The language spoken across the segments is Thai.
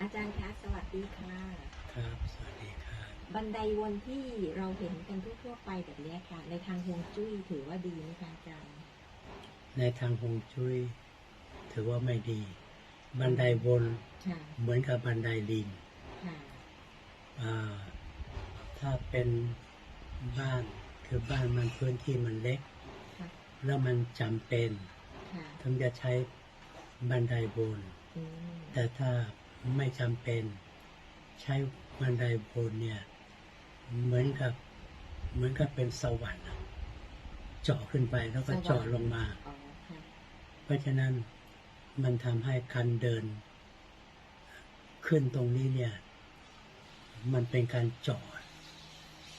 อาจารย์คะสวัสดีค่ะ ครับสวัสดีครับ บันไดวนที่เราเห็นกันทั่วๆไปแบบเนี้ยค่ะ ในทางฮวงจุ้ยถือว่าดีไหมคะอาจารย์ ในทางฮวงจุ้ยถือว่าไม่ดี บันไดวนค่ะเหมือนกับบันไดลิงค่ะอ่าถ้าเป็นบ้านคือบ้านมันพื้นที่มันเล็กค่ะแล้วมันจำเป็นค่ะถึงจะใช้บันไดวนอืมแต่ถ้า ไม่จำเป็น ใช้บันไดวนเนี่ยเหมือนกับเหมือนกับเป็นสวรรค์อะเจาะขึ้นไปแล้วก็เจาะลงมาอ๋อค่ะเพราะฉะนั้นมันทำให้การเดิน ขึ้นตรงนี้เนี่ย มันเป็นการเจาะ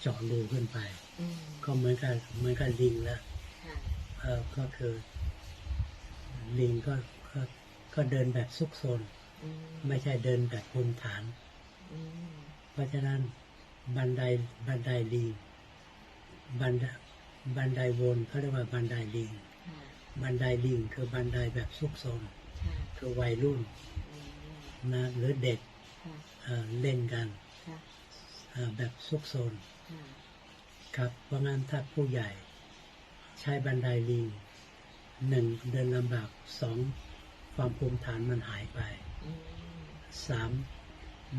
เจาะรูขึ้นไปอืมก็เหมือนกับเหมือนกับลิงแล้วค่ะเออก็คือลิงก็ก็ก็เดินแบบซุกซนอืม ไม่ใช่เดินแบบภูมิฐาน เพราะฉะนั้นบันไดบันไดลิงบันไดบันไดวนเขาเรียกว่าบันไดลิง บันไดลิงคือบันไดแบบซุกซนคือวัยรุ่นนะหรือเด็กเเล่นกันแบบซุกซนครับเพราะงั้นถ้าผู้ใหญ่ใช้บันไดลิงหนึ่งเดินลำบากสองความภูมิฐานมันหายไป สาม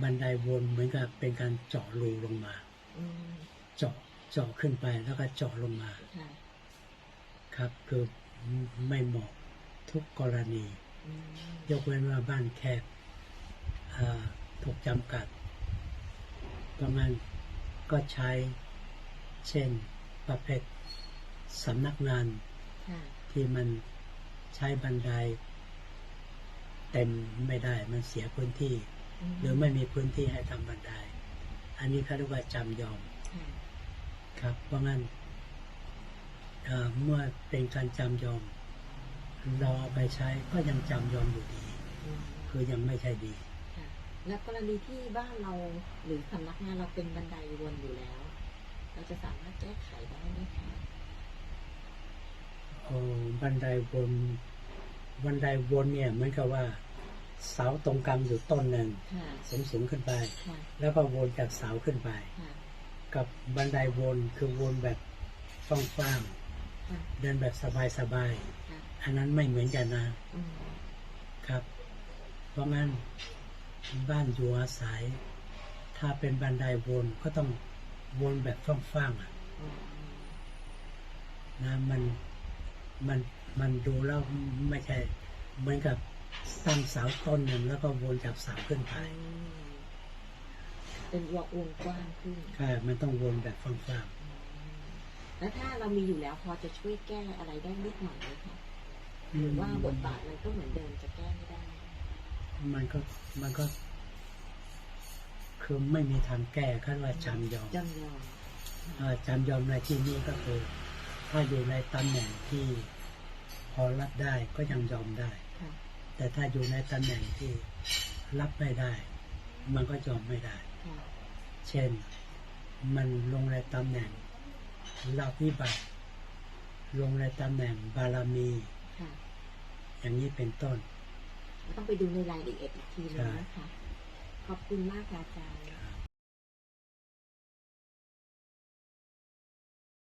บันไดวนเหมือนกับเป็นการเจาะรูลงมาอืมเจาะเจาะขึ้นไปแล้วก็เจาะลงมาค่ะครับคือไม่เหมาะทุกกรณีอืมยกเว้นว่าบ้านแคบเอ่อถูกจำกัดเพราะงั้นก็ใช้เช่นประเภทสำนักงานค่ะที่มันใช้บันได เต็มไม่ได้มันเสียพื้นที่ หรือไม่มีพื้นที่ให้ทำบันได อันนี้เขาเรียกว่าจำยอมค่ะครับเพราะงั้นเอ่อเมื่อเป็นการจำยอม เราเอาไปใช้ก็ยังจำยอมอยู่ดีอืมคือยังไม่ใช่ดีค่ะแล้วกรณีที่บ้านเราหรือสำนักงานเราเป็นบันไดวนอยู่แล้ว เราจะสามารถแก้ไขได้ไหมคะโอ้บันไดวน บันไดวนเนี่ยเหมือนกับว่าเสาตรงกลางอยู่ต้นหนึ่งค่ะสูงสูงๆขึ้นไปค่ะแล้วก็วนจากเสาขึ้นไปค่ะกับบันไดวนคือวนแบบฟ้องฟ้างค่ะๆเดินแบบสบายค่ะๆอันนั้นไม่เหมือนกันนะอืมครับ เพราะงั้นบ้านอยู่อาศัย ถ้าเป็นบันไดวนก็ต้องวนแบบฟ้างๆอะอืมนะมันมัน มันดูแล้วไม่ใช่เหมือนกับตั้งเสาต้นหนึ่งแล้วก็วนจากเสาขึ้นไปอืมเป็นวงวงกว้างขึ้นใช่มันต้องวนแบบฟ้างอืมแล้วถ้าเรามีอยู่แล้วพอจะช่วยแก้อะไรได้นิดหน่อยไหมคะๆหรือว่าบทบาทมันก็เหมือนเดิมจะแก้ไม่ได้ มันก็มันก็คือไม่มีทางแก้ขั้นว่าจำยอมจำยอมเอ่อจำยอมในที่นี้ก็คือ ถ้าอยู่ในตำแหน่งที่ พอรับได้ก็ยังยอมได้ค่ะแต่ถ้าอยู่ในตำแหน่งที่รับไม่ได้ มันก็ยอมไม่ได้ค่ะเช่นมันลงในตำแหน่งลาภวิบัติลงในตำแหน่งบารมีค่ะอย่างนี้เป็นต้น ต้องไปดูในรายละเอียดอีกทีนึงนะคะ ขอบคุณมากค่ะอาจารย์ครับ